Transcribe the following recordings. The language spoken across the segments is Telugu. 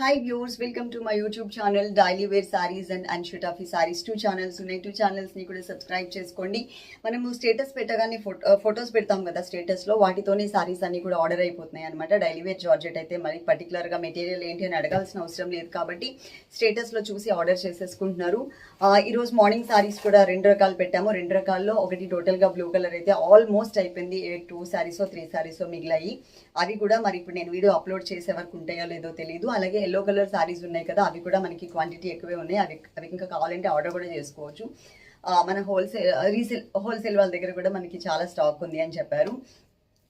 Hi viewers welcome to my YouTube channel daily wear saris and అన్షుట్ ఆఫీ సారీస్ టూ ఛానల్స్ ఉన్నాయి. టూ ఛానల్స్ని కూడా సబ్స్క్రైబ్ చేసుకోండి. మనము స్టేటస్ పెట్టగానే ఫోటో ఫొటోస్ పెడతాం కదా స్టేటస్లో వాటితోనే సారీస్ అన్ని కూడా ఆర్డర్ అయిపోతున్నాయి అనమాట డైలీ వేర్ జార్జెట్ అయితే మరి పర్టికులర్గా మెటీరియల్ ఏంటి అని అడగాల్సిన అవసరం లేదు కాబట్టి స్టేటస్లో చూసి ఆర్డర్ చేసేసుకుంటున్నారు. ఈరోజు మార్నింగ్ సారీస్ కూడా రెండు రకాలు పెట్టాము. రెండు రకాల్లో ఒకటి టోటల్గా బ్లూ కలర్ అయితే ఆల్మోస్ట్ అయిపోయింది. టూ సారీసో త్రీ సారీసో మిగిలాయి. అవి కూడా మరి ఇప్పుడు నేను వీడియో అప్లోడ్ చేసే వరకు ఉంటాయో లేదో తెలియదు అలాగే ఎల్లో కలర్ శారీస్ ఉన్నాయి కదా అవి కూడా మనకి క్వాంటిటీ ఎక్కువే ఉన్నాయి. అవి అవి ఇంకా కావాలంటే ఆర్డర్ కూడా చేసుకోవచ్చు. మన హోల్సేల్ రీసేల్ హోల్సేల్ వాళ్ళ దగ్గర కూడా మనకి చాలా స్టాక్ ఉంది అని చెప్పారు.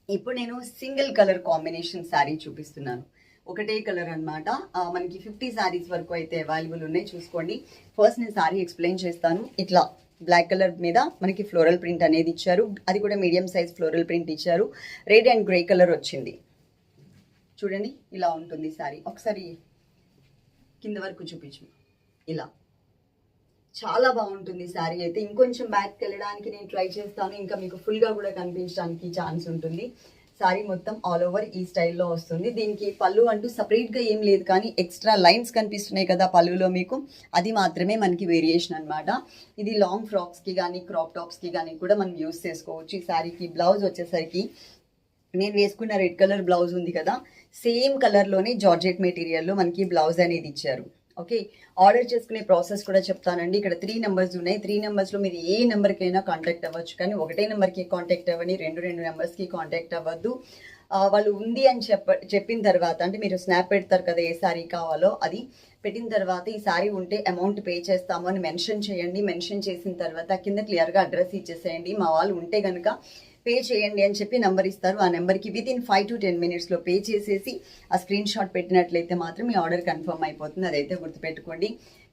ఇప్పుడు నేను సింగిల్ కలర్ కాంబినేషన్ శారీ చూపిస్తున్నాను. ఒకటే కలర్ అనమాట మనకి ఫిఫ్టీ శారీస్ వరకు అయితే అవైలబుల్ ఉన్నాయి. చూసుకోండి. ఫస్ట్ నేను శారీ ఎక్స్ప్లెయిన్ చేస్తాను. ఇట్లా బ్లాక్ కలర్ మీద మనకి ఫ్లోరల్ ప్రింట్ అనేది ఇచ్చారు. అది కూడా మీడియం సైజ్ ఫ్లోరల్ ప్రింట్ ఇచ్చారు. రెడ్ అండ్ గ్రే కలర్ వచ్చింది. చూడండి ఇలా ఉంటుంది శారీ ఒకసారి కింద వరకు చూపించు. ఇలా. చాలా బాగుంటుంది శారీ అయితే. ఇంకొంచెం బ్యాక్కి వెళ్ళడానికి నేను ట్రై చేస్తాను. ఇంకా మీకు ఫుల్గా కూడా కనిపించడానికి ఛాన్స్ ఉంటుంది. శారీ మొత్తం ఆల్ ఓవర్ ఈ స్టైల్లో వస్తుంది. దీనికి పళ్ళు అంటూ సపరేట్గా ఏం లేదు కానీ ఎక్స్ట్రా లైన్స్ కనిపిస్తున్నాయి కదా పళ్ళులో మీకు. అది మాత్రమే మనకి వేరియేషన్ అనమాట ఇది లాంగ్ ఫ్రాక్స్కి కానీ క్రాప్ టాప్స్కి కానీ కూడా మనం యూస్ చేసుకోవచ్చు. ఈ శారీకి బ్లౌజ్ వచ్చేసరికి నేను వేసుకున్న రెడ్ కలర్ బ్లౌజ్ ఉంది కదా సేమ్ కలర్లోనే జార్జెట్ మెటీరియల్లో మనకి బ్లౌజ్ అనేది ఇచ్చారు. ఓకే ఆర్డర్ చేసుకునే ప్రాసెస్ కూడా చెప్తానండి. ఇక్కడ త్రీ నెంబర్స్ ఉన్నాయి. త్రీ నెంబర్స్లో మీరు ఏ నెంబర్కైనా కాంటాక్ట్ అవ్వచ్చు కానీ ఒకటే నెంబర్కి కాంటాక్ట్ అవ్వని రెండు రెండు నెంబర్స్కి కాంటాక్ట్ అవ్వద్దు. వాళ్ళు ఉంది అని చెప్ప చెప్పిన తర్వాత అంటే మీరు స్నాప్ పెడతారు కదా ఏ శారీ కావాలో అది పెట్టిన తర్వాత ఈ శారీ ఉంటే అమౌంట్ పే చేస్తాము అని మెన్షన్ చేయండి. మెన్షన్ చేసిన తర్వాత కింద క్లియర్గా అడ్రస్ ఇచ్చేసేయండి. మా వాళ్ళు ఉంటే కనుక పే చేయండి అని చెప్పి నెంబర్ ఇస్తారు. ఆ నెంబర్కి within five to ten మినిట్స్లో పే చేసేసి ఆ స్క్రీన్ షాట్ పెట్టినట్లయితే మాత్రం మీ ఆర్డర్ కన్ఫర్మ్ అయిపోతుంది. అదైతే గుర్తుపెట్టుకోండి.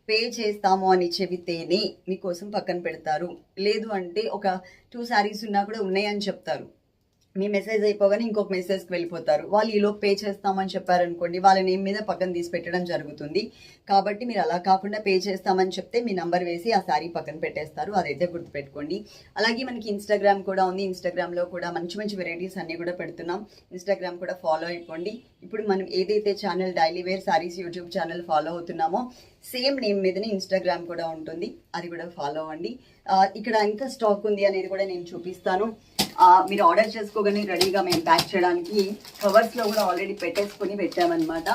పే చేస్తాము అని చెబితేనే మీకోసం పక్కన పెడతారు. లేదు అంటే ఒక టూ శారీస్ ఉన్నా కూడా ఉన్నాయని చెప్తారు. మీ మెసేజ్ అయిపోగానే ఇంకొక మెసేజ్కి వెళ్ళిపోతారు. వాళ్ళు ఈలోపు పే చేస్తామని చెప్పారనుకోండి వాళ్ళ నేమ్ మీద పక్కన తీసి పెట్టడం జరుగుతుంది. కాబట్టి మీరు అలా కాకుండా పే చేస్తామని చెప్తే మీ నంబర్ వేసి ఆ శారీ పక్కన పెట్టేస్తారు. అదైతే గుర్తుపెట్టుకోండి. అలాగే మనకి ఇన్స్టాగ్రామ్ కూడా ఉంది. ఇన్స్టాగ్రామ్లో కూడా మంచి మంచి వెరైటీస్ అన్నీ కూడా పెడుతున్నాం. ఇన్స్టాగ్రామ్ కూడా ఫాలో అయిపోండి. ఇప్పుడు మనం ఏదైతే channel daily wear saris YouTube channel follow అవుతున్నామో same name మీదనే ఇన్స్టాగ్రామ్ కూడా ఉంటుంది. అది కూడా ఫాలో అవ్వండి. ఇక్కడ ఎంత స్టాక్ ఉంది అనేది కూడా నేను చూపిస్తాను. మీరు ఆర్డర్ చేసుకోగానే రెడీగా మేము ప్యాక్ చేయడానికి కవర్స్లో కూడా ఆల్రెడీ పెట్టేసుకొని పెట్టామన్నమాట.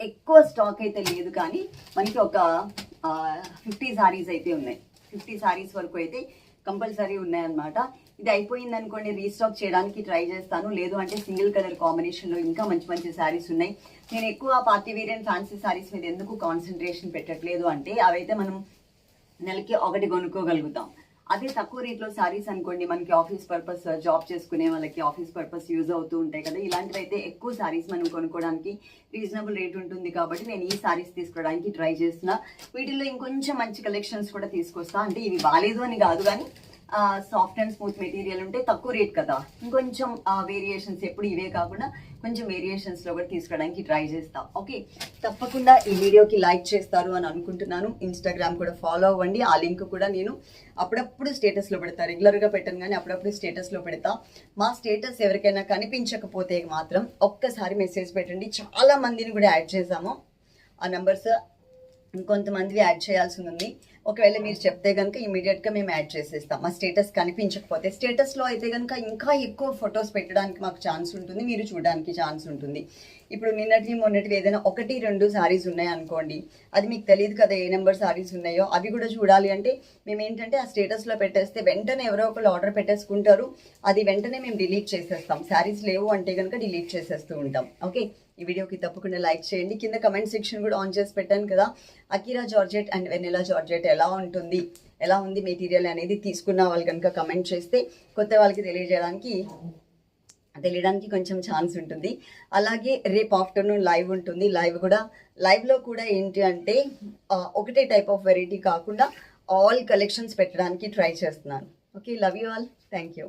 ఎక్కువ స్టాక్ అయితే లేదు కానీ మనకి ఒక ఫిఫ్టీ శారీస్ అయితే ఉన్నాయి. ఫిఫ్టీ సారీస్ వరకు అయితే కంపల్సరీ ఉన్నాయన్నమాట. ఇది అయిపోయింది అనుకోండి రీస్టాక్ చేయడానికి ట్రై చేస్తాను. లేదు అంటే సింగిల్ కలర్ కాంబినేషన్లో ఇంకా మంచి మంచి శారీస్ ఉన్నాయి. నేను ఎక్కువ party wear and fancy saris మీద ఎందుకు కాన్సన్ట్రేషన్ పెట్టట్లేదు అంటే అవైతే మనం నెలకి ఒకటి కొనుక్కోగలుగుతాం. అదే తక్కువ రేట్లో సారీస్ అనుకోండి మనకి ఆఫీస్ పర్పస్ జాబ్ చేసుకునే వాళ్ళకి ఆఫీస్ పర్పస్ యూజ్ అవుతూ ఉంటాయి కదా. ఇలాంటివి అయితే ఎక్కువ శారీస్ మనం కొనుక్కోవడానికి రీజనబుల్ రేట్ ఉంటుంది కాబట్టి నేను ఈ శారీస్ తీసుకోవడానికి ట్రై చేస్తున్నా. వీటిల్లో ఇంకొంచెం మంచి కలెక్షన్స్ కూడా తీసుకొస్తా. అంటే ఇవి బాగాలేదు అని కాదు కానీ సాఫ్ట్ అండ్ స్మూత్ మెటీరియల్ ఉంటే తక్కువ రేట్ కదా. ఇంకొంచెం వేరియేషన్స్ ఎప్పుడు ఇవే కాకుండా కొంచెం వేరియేషన్స్లో కూడా తీసుకోవడానికి ట్రై చేస్తాం. ఓకే తప్పకుండా ఈ వీడియోకి లైక్ చేస్తారు అని అనుకుంటున్నాను. ఇన్స్టాగ్రామ్ కూడా ఫాలో అవ్వండి. ఆ లింక్ కూడా నేను అప్పుడప్పుడు స్టేటస్లో పెడతా. రెగ్యులర్గా పెట్టను కానీ అప్పుడప్పుడు స్టేటస్లో పెడతా. మా స్టేటస్ ఎవరికైనా కనిపించకపోతే మాత్రం ఒక్కసారి మెసేజ్ పెట్టండి. చాలా మందిని కూడా యాడ్ చేసాము ఆ నెంబర్స్ ఇంకొంతమంది యాడ్ చేయాల్సి ఉంది ఒకవేళ మీరు చెప్తే కనుక ఇమీడియట్గా మేము యాడ్ చేసేస్తాం. మా స్టేటస్ కనిపించకపోతే స్టేటస్లో అయితే కనుక ఇంకా ఎక్కువ ఫొటోస్ పెట్టడానికి మాకు ఛాన్స్ ఉంటుంది. మీరు చూడడానికి ఛాన్స్ ఉంటుంది. ఇప్పుడు నిన్నటి మొన్నటి ఏదైనా ఒకటి రెండు సారీస్ ఉన్నాయి అనుకోండి. అది మీకు తెలియదు కదా ఏ నెంబర్ సారీస్ ఉన్నాయో. అవి కూడా చూడాలి అంటే మేము ఏంటంటే ఆ స్టేటస్లో పెట్టేస్తే వెంటనే ఎవరో ఒకళ్ళు ఆర్డర్ పెట్టేసుకుంటారు. అది వెంటనే మేము డిలీట్ చేసేస్తాం. శారీస్ లేవు అంటే కనుక డిలీట్ చేసేస్తూ ఉంటాం. ఓకే? ఈ వీడియోకి తప్పకుండా లైక్ చేయండి. కింద కమెంట్ సెక్షన్ కూడా ఆన్ చేసి పెట్టాను కదా. Akira georgette and Vennela georgette ఎలా ఉంటుంది? ఎలా ఉంది మెటీరియల్ అనేది తీసుకున్న వాళ్ళు కనుక కమెంట్ చేస్తే కొత్త వాళ్ళకి తెలియజేయడానికి తెలియడానికి కొంచెం ఛాన్స్ ఉంటుంది. అలాగే రేపు ఆఫ్టర్నూన్ లైవ్ ఉంటుంది. లైవ్ కూడా లైవ్లో కూడా ఏంటి అంటే ఒకటే టైప్ ఆఫ్ వెరైటీ కాకుండా ఆల్ కలెక్షన్స్ పెట్టడానికి ట్రై చేస్తున్నాను. Okay love you all thank you